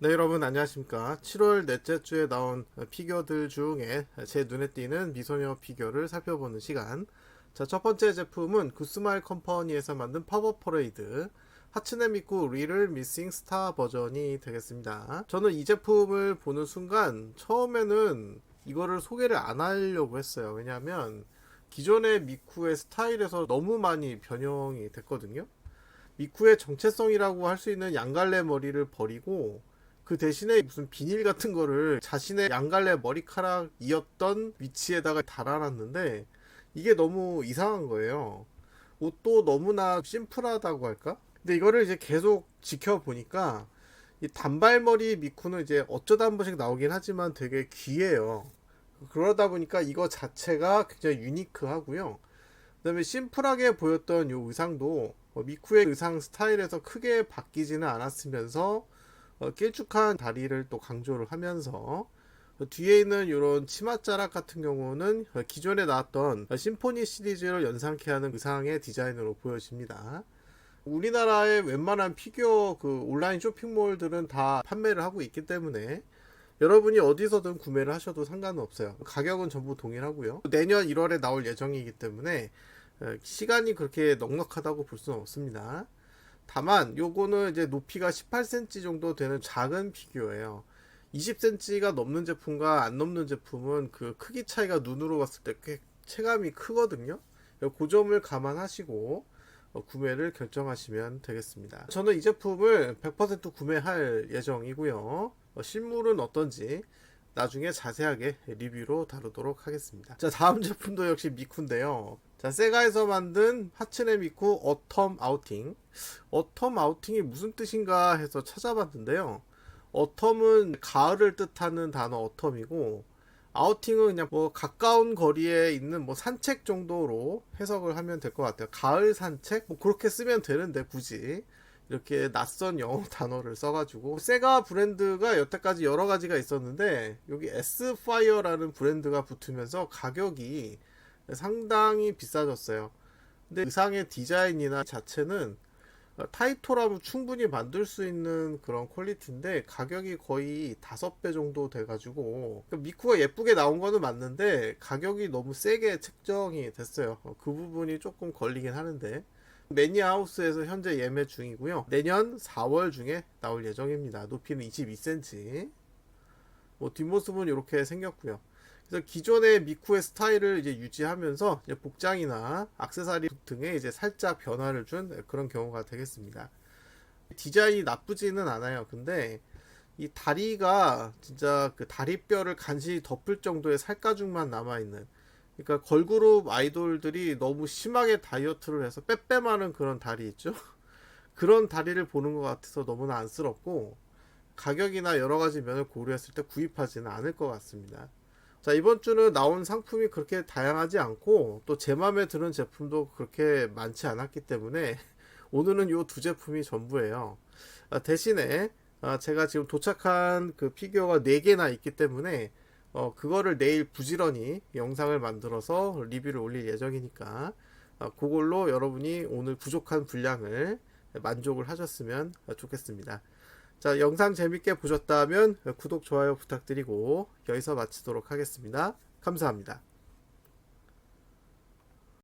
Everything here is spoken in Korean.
네 여러분 안녕하십니까? 7월 넷째 주에 나온 피규어들 중에 제 눈에 띄는 미소녀 피규어를 살펴보는 시간. 자 첫 번째 제품은 구스마일 컴퍼니에서 만든 파워 퍼레이드. 하츠네 미쿠 리를 미싱 스타 버전이 되겠습니다. 저는 이 제품을 보는 순간 처음에는 이거를 소개를 안 하려고 했어요. 왜냐하면 기존의 미쿠의 스타일에서 너무 많이 변형이 됐거든요. 미쿠의 정체성이라고 할 수 있는 양갈래 머리를 버리고 그 대신에 무슨 비닐 같은 거를 자신의 양갈래 머리카락이었던 위치에다가 달아놨는데 이게 너무 이상한 거예요. 옷도 너무나 심플하다고 할까? 근데 이거를 이제 계속 지켜보니까 이 단발머리 미쿠는 이제 어쩌다 한 번씩 나오긴 하지만 되게 귀해요. 그러다 보니까 이거 자체가 굉장히 유니크하고요. 그다음에 심플하게 보였던 이 의상도 어, 미쿠의 의상 스타일에서 크게 바뀌지는 않았으면서 어, 길쭉한 다리를 또 강조를 하면서 어, 뒤에 있는 이런 치맛자락 같은 경우는 어, 기존에 나왔던 어, 심포니 시리즈를 연상케 하는 의상의 디자인으로 보여집니다. 우리나라의 웬만한 피규어 그 온라인 쇼핑몰들은 다 판매를 하고 있기 때문에 여러분이 어디서든 구매를 하셔도 상관은 없어요. 가격은 전부 동일하고요. 내년 1월에 나올 예정이기 때문에 어, 시간이 그렇게 넉넉하다고 볼 수는 없습니다. 다만 요거는 이제 높이가 18cm 정도 되는 작은 피규어예요. 20cm가 넘는 제품과 안 넘는 제품은 그 크기 차이가 눈으로 봤을 때 꽤 체감이 크거든요. 그 점을 감안하시고 어, 구매를 결정하시면 되겠습니다. 저는 이 제품을 100% 구매할 예정이고요. 어, 실물은 어떤지 나중에 자세하게 리뷰로 다루도록 하겠습니다. 자, 다음 제품도 역시 미쿠인데요. 자, 세가에서 만든 하츠네 미쿠 어텀 아우팅. 어텀 아우팅이 무슨 뜻인가 해서 찾아봤는데요. 어텀은 가을을 뜻하는 단어 어텀이고, 아우팅은 그냥 뭐 가까운 거리에 있는 뭐 산책 정도로 해석을 하면 될 것 같아요. 가을 산책? 뭐 그렇게 쓰면 되는데 굳이. 이렇게 낯선 영어 단어를 써가지고 세가 브랜드가 여태까지 여러 가지가 있었는데 여기 S파이어라는 브랜드가 붙으면서 가격이 상당히 비싸졌어요. 근데 의상의 디자인이나 자체는 타이토라면 충분히 만들 수 있는 그런 퀄리티인데 가격이 거의 다섯 배 정도 돼가지고 미쿠가 예쁘게 나온 거는 맞는데 가격이 너무 세게 책정이 됐어요. 그 부분이 조금 걸리긴 하는데 매니아 하우스에서 현재 예매 중이고요. 내년 4월 중에 나올 예정입니다. 높이는 22cm. 뭐 뒷모습은 이렇게 생겼고요. 그래서 기존의 미쿠의 스타일을 이제 유지하면서 이제 복장이나 악세사리 등에 이제 살짝 변화를 준 그런 경우가 되겠습니다. 디자인이 나쁘지는 않아요. 근데 이 다리가 진짜 그 다리뼈를 간신히 덮을 정도의 살가죽만 남아 있는 그러니까 걸그룹 아이돌들이 너무 심하게 다이어트를 해서 빼빼마는 그런 다리 있죠. 그런 다리를 보는 것 같아서 너무나 안쓰럽고 가격이나 여러 가지 면을 고려했을 때 구입하지는 않을 것 같습니다. 자 이번 주는 나온 상품이 그렇게 다양하지 않고 또 제 마음에 드는 제품도 그렇게 많지 않았기 때문에 오늘은 이 두 제품이 전부예요. 아, 대신에 아, 제가 지금 도착한 그 피규어가 4개나 있기 때문에 어, 그거를 내일 부지런히 영상을 만들어서 리뷰를 올릴 예정이니까 어, 그걸로 여러분이 오늘 부족한 분량을 만족을 하셨으면 좋겠습니다. 자, 영상 재밌게 보셨다면 구독, 좋아요 부탁드리고 여기서 마치도록 하겠습니다. 감사합니다.